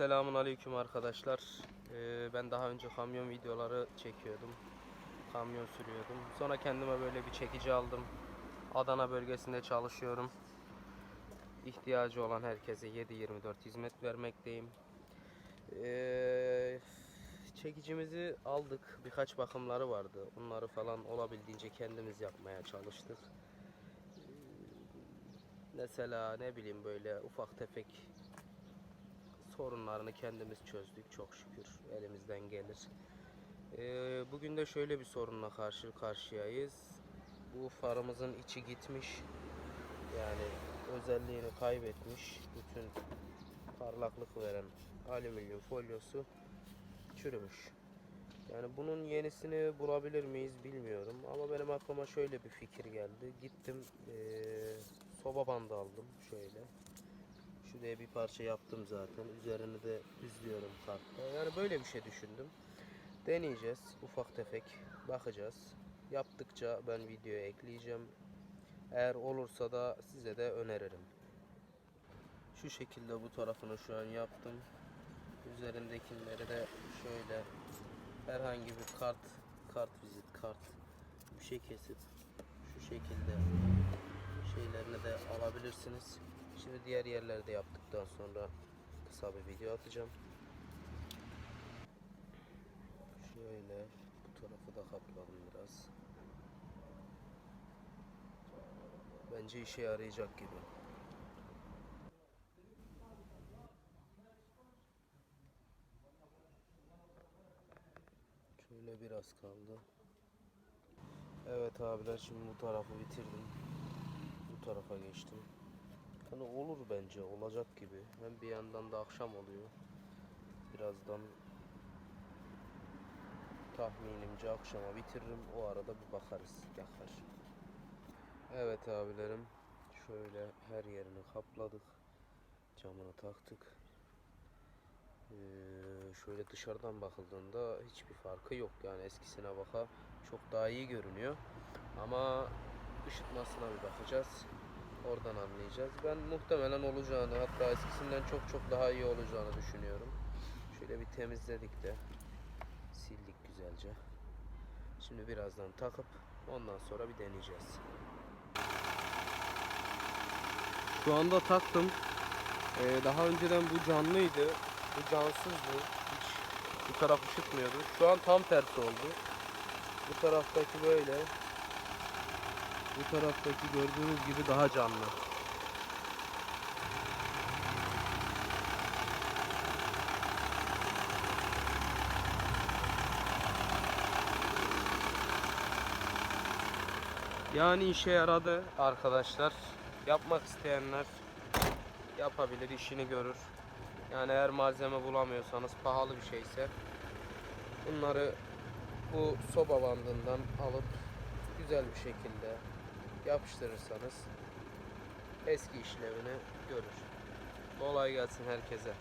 Selamun Aleyküm arkadaşlar. Ee, ben daha önce kamyon videoları çekiyordum. Kamyon sürüyordum. Sonra kendime böyle bir çekici aldım. Adana bölgesinde çalışıyorum. İhtiyacı olan herkese 7-24 hizmet vermekteyim. Ee, çekicimizi aldık. Birkaç bakımları vardı. Onları falan olabildiğince kendimiz yapmaya çalıştık. Ee, Mesela ne bileyim böyle ufak tefek sorunlarını kendimiz çözdük çok şükür elimizden gelir. Ee, bugün de şöyle bir sorunla karşı karşıyayız. Bu farımızın içi gitmiş. Yani özelliğini kaybetmiş. Bütün parlaklık veren alüminyum folyosu çürümüş. Yani bunun yenisini bulabilir miyiz bilmiyorum. Ama benim aklıma şöyle bir fikir geldi. Gittim eee, soba bandı aldım şöyle. Şuraya bir parça yaptım zaten. Üzerini de düzlüyorum kartta. Yani böyle bir şey düşündüm. Deneyeceğiz. Ufak tefek bakacağız. Yaptıkça ben videoya ekleyeceğim. Eğer olursa da size de öneririm. Şu şekilde bu tarafını şu an yaptım. Üzerindekileri de şöyle herhangi bir kart, kart vizit kart bir şey kesip şu şekilde şeylerini de alabilirsiniz. Şimdi diğer yerlerde yaptıktan sonra kısa bir video atacağım. Şöyle bu tarafı da kapladım biraz. Bence işe yarayacak gibi. Şöyle biraz kaldı. Evet abiler şimdi bu tarafı bitirdim. Bu tarafa geçtim. Hani olur bence olacak gibi. Hem bir yandan da akşam oluyor. Birazdan tahminimce akşama bitiririm. O arada bir bakarız. Yakar. Evet abilerim. Şöyle her yerini kapladık. Camını taktık. Ee, şöyle dışarıdan bakıldığında hiçbir farkı yok. Yani eskisine baka çok daha iyi görünüyor. Ama ışıtmasına bir bakacağız. Oradan anlayacağız. Ben muhtemelen olacağını hatta eskisinden çok çok daha iyi olacağını düşünüyorum. Şöyle bir temizledik de sildik güzelce. Şimdi birazdan takıp ondan sonra bir deneyeceğiz. Şu anda taktım. Ee, daha önceden bu canlıydı. Bu cansızdı. Hiç bu taraf ışıtmıyordu. Şu an tam tersi oldu. Bu taraftaki böyle. Bu taraftaki gördüğünüz gibi daha canlı. Yani işe yaradı arkadaşlar. Yapmak isteyenler yapabilir, işini görür. Yani eğer malzeme bulamıyorsanız pahalı bir şeyse bunları bu soba bandından alıp güzel bir şekilde yapıştırırsanız eski işlevini görür. Kolay gelsin herkese.